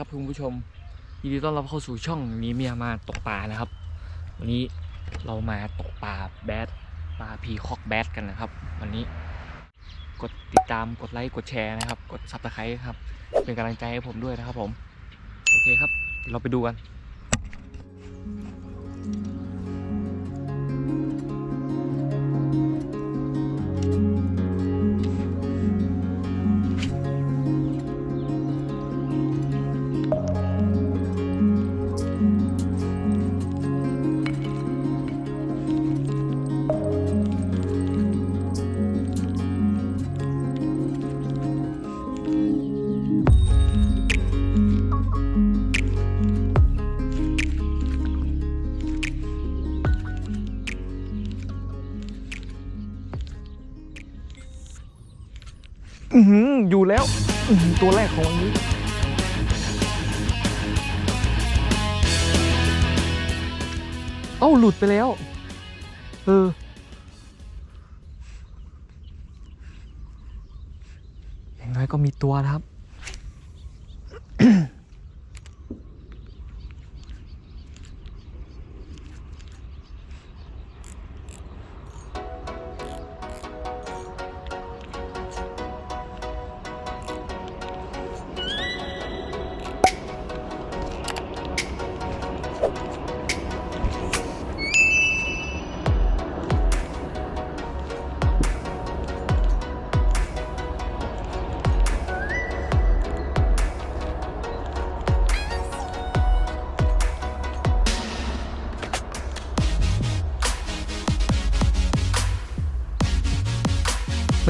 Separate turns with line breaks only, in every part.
ครับคุณผู้ชมยินดีต้อนรับเข้าสู่ช่องนี้เมียมาตกปลานะครับ วันนี้เรามาตกปลาแบดปลาพีคอกแบดกันนะครับ วันนี้กดติดตามกดไลค์กดแชร์นะครับ กดซับสไครต์ครับ เป็นกำลังใจให้ผมด้วยนะครับผม โอเคครับเดี๋ยวเราไปดูกัน อืออยู่แล้ว ตัวแรกของวันนี้ เอ้าหลุดไปแล้ว เออ อย่างน้อยก็มีตัวนะครับ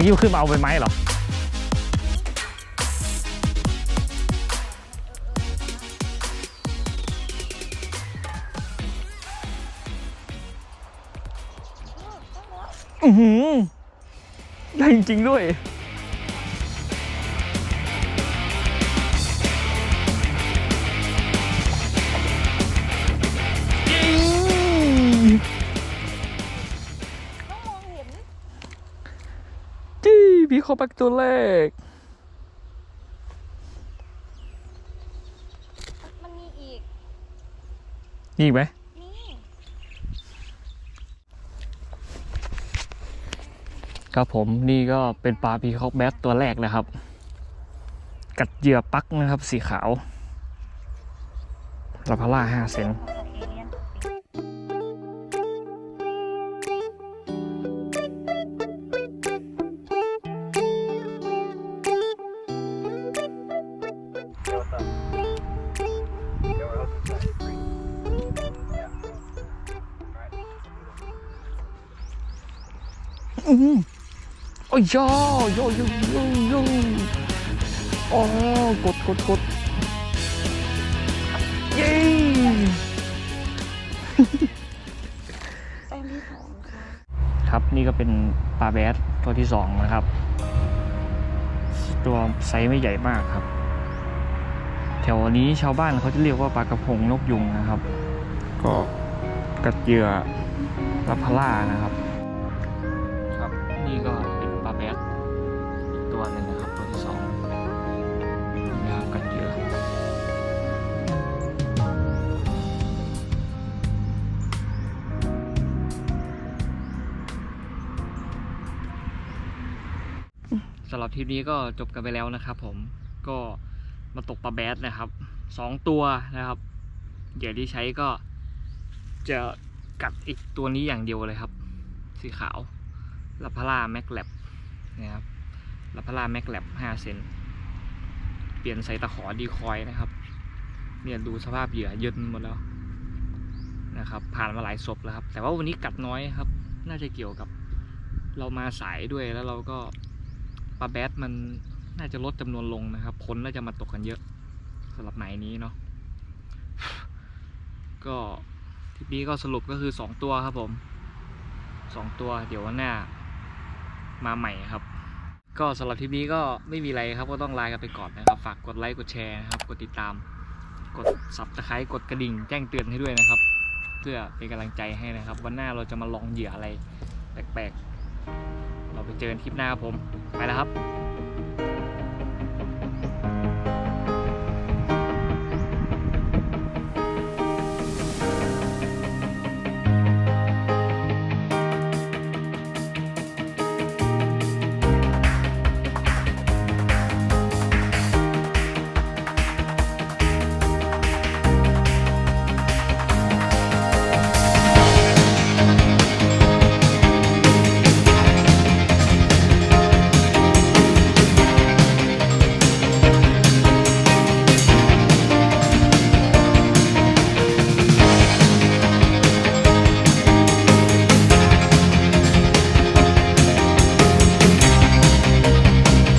มื่อกี้ขึ้นมาเอาใบไม้เหรออือหือได้จริงๆด้วย พี่เขาปักตัวแรก
มันมีอีก
นี่อีกไหม
นี่
ครับผมนี่ก็เป็นปลาพีคอกแบทตัวแรกนะครับ กัดเหยื่อปักนะครับสีขาวลาพาร่าห้าเซน
เอเลี่ยน
อือโอ้ยย่อย่อย่อย่อย่ออ๋อกดกดกดเย้
แต้มที่สองค่ะ
ครับนี่ก็เป็นปลาแบดตัวที่สองนะครับ ตัวไซส์ไม่ใหญ่มากครับ แถวนี้ชาวบ้านเขาจะเรียกว่าปลากระพงนกยุงนะครับ ก็กัดเหยื่อลาพาร่านะครับครับ นี่ก็เป็นปลาแบดอีกตัวหนึ่งนะครับตัวที่สองนะครับกัดเยื่อสำหรับทริปนี้ก็จบกันไปแล้วนะครับผมก็มาตกปลาแบดนะครับสองตัวนะครับเหยื่อที่ใช้ก็จะกัดอีกตัวนี้อย่างเดียวเลยครับ สีขาว ลาพาราแม็กแลบนะครับลาพาราแม็กแลบห้าเซนเปลี่ยนใส่ตะขอดีคอยนะครับ เนี่ยดูสภาพเหยื่อเยินหมดแล้วนะครับ ผ่านมาหลายศพแล้วครับ แต่ว่าวันนี้กัดน้อยครับ น่าจะเกี่ยวกับเรามาสายด้วยแล้วเราก็ปลาแบดมันน่าจะลดจำนวนลงนะครับคนน่าจะมาตกกันเยอะสำหรับไหมายนี้เนาะก็ทริปนี้ก็สรุปก็คือสองตัวครับผมสองตัวเดี๋ยววันหน้า มาใหม่ครับ ก็สำหรับทริปนี้ก็ไม่มีอะไรครับ ก็ต้องลากันไปก่อนนะครับ ฝากกดไลค์กดแชร์นะครับกดติดตาม กดซับสไครต์กดกระดิ่งแจ้งเตือนให้ด้วยนะครับ เพื่อเป็นกำลังใจให้นะครับ วันหน้าเราจะมาลองเหยื่ออะไรแปลกๆ เราไปเจอกันคลิปหน้าครับผม ไปแล้วครับ